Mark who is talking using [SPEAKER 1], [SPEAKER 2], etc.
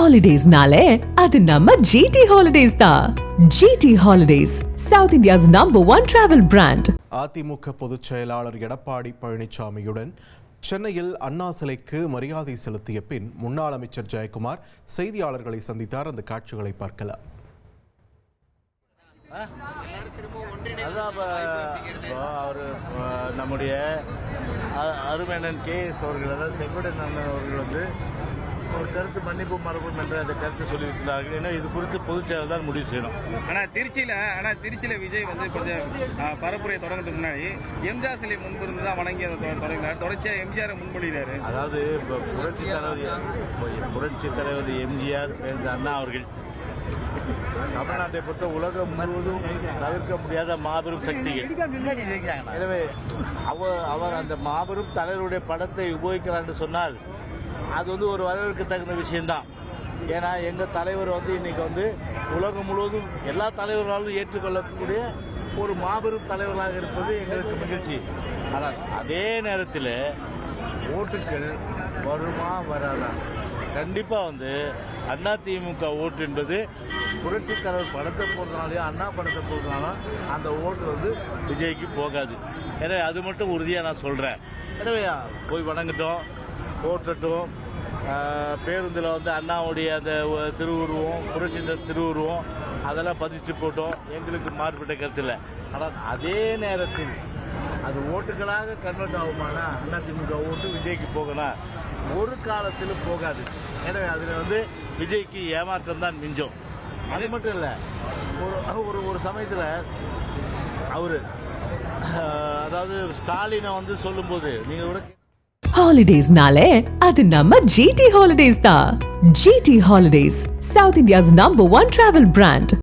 [SPEAKER 1] ஹாலிடேஸ்னாலே அது நம்ம ஜிடி ஹாலிடேஸ் தான் GT holidays south India's number one travel brand
[SPEAKER 2] AIADMK பொதுச் செயலாளர் எடப்பாடி பழனிசாமியுடன் சென்னையில் அண்ணா சிலைக்கு மரியாதை செலுத்திய பின் முன்னாள் அமைச்சர் ஜெயக்குமார் செய்தியாளர்களை சந்தித்தார். அந்த காட்சிகளை பார்க்கலாம்.
[SPEAKER 3] அதான் இப்போ அவர் நம்முடைய அ- அருமையண்ணன் கே எஸ் அவர்கள் அதாவது செங்கோடன் அண்ணன் அவர்கள் வந்து ஒரு கருத்து மன்னிப்பு மரபும் என்ற அந்த கருத்தை சொல்லியிருக்கிறார்கள். ஏன்னா இது குறித்து பொதுச் செயலர் தான் முடிவு செய்யணும்.
[SPEAKER 4] ஆனா திருச்சியில ஆனா திருச்சியில விஜய் வந்து கொஞ்சம் ஆ, பரப்புரை தொடங்குறதுக்கு முன்னாடி எம்ஜிஆர் சிலை முன்பு இருந்து தான் வணங்கி தொடங்கினார். தொடர்ச்சியா எம்ஜிஆர் முன்மொழிகிறாரு.
[SPEAKER 3] அதாவது இப்போ புரட்சி தலைவர் புரட்சி தலைவர் எம்ஜிஆர் அண்ணா அவர்கள் தமிழ்நாட்டை பொறுத்த உலகம் முழுவதும் தவிர்க்க முடியாத மாபெரும் சக்திகள். எனவே அவர் அவர் அந்த மாபெரும் தலைவருடைய படத்தை உபயோகிக்கிறான் சொன்னால் அது வந்து ஒரு வரவேற்க தகுந்த விஷயம்தான். ஏன்னா எங்கள் தலைவர் வந்து இன்னைக்கு வந்து உலகம் முழுவதும் எல்லா தலைவர்களாலும் ஏற்றுக்கொள்ளக்கூடிய ஒரு மாபெரும் தலைவராக இருப்பது எங்களுக்கு மகிழ்ச்சி. ஆனால் அதே நேரத்தில் ஓட்டுகள் வருமா வராதா? கண்டிப்பாக வந்து அண்ணா திமுக ஓட்டு என்பது புரட்சித்தலைவர் படத்தை போடுறதுனாலையும் அண்ணா படத்தை போடுறதுனாலும் அந்த ஓட்டு வந்து விஜய்க்கு போகாது. எனவே அது மட்டும் உறுதியாக நான் சொல்கிறேன் எனவே போய் வணங்கட்டும் ஓட்டட்டும் பேருந்தில் வந்து அண்ணாவுடைய அந்த திருவுருவம் புரட்சி திருவுருவம் அதெல்லாம் பதிச்சு போட்டோம். எங்களுக்கு மாறுபட்ட கருத்து இல்லை. ஆனால் அதே நேரத்தில் அது ஓட்டுகளாக கன்வெர்ட் ஆகுமானா அதிமுக ஓட்டு விஜய்க்கு போகலாம் ஒரு காலத்திலும் போகாது. எனவே அதில் வந்து விஜய்க்கு ஏமாற்றம் தான் மிஞ்சும். அது மட்டும் இல்லை ஒரு ஒரு ஒரு சமயத்தில் அவர் அதாவது ஸ்டாலினை வந்து சொல்லும்போது நீங்கள் கூட
[SPEAKER 1] ஹாலிடேஸ்னாலே அது நம்ம ஜிடி ஹாலிடேஸ் தான். GT holidays south India's number one travel brand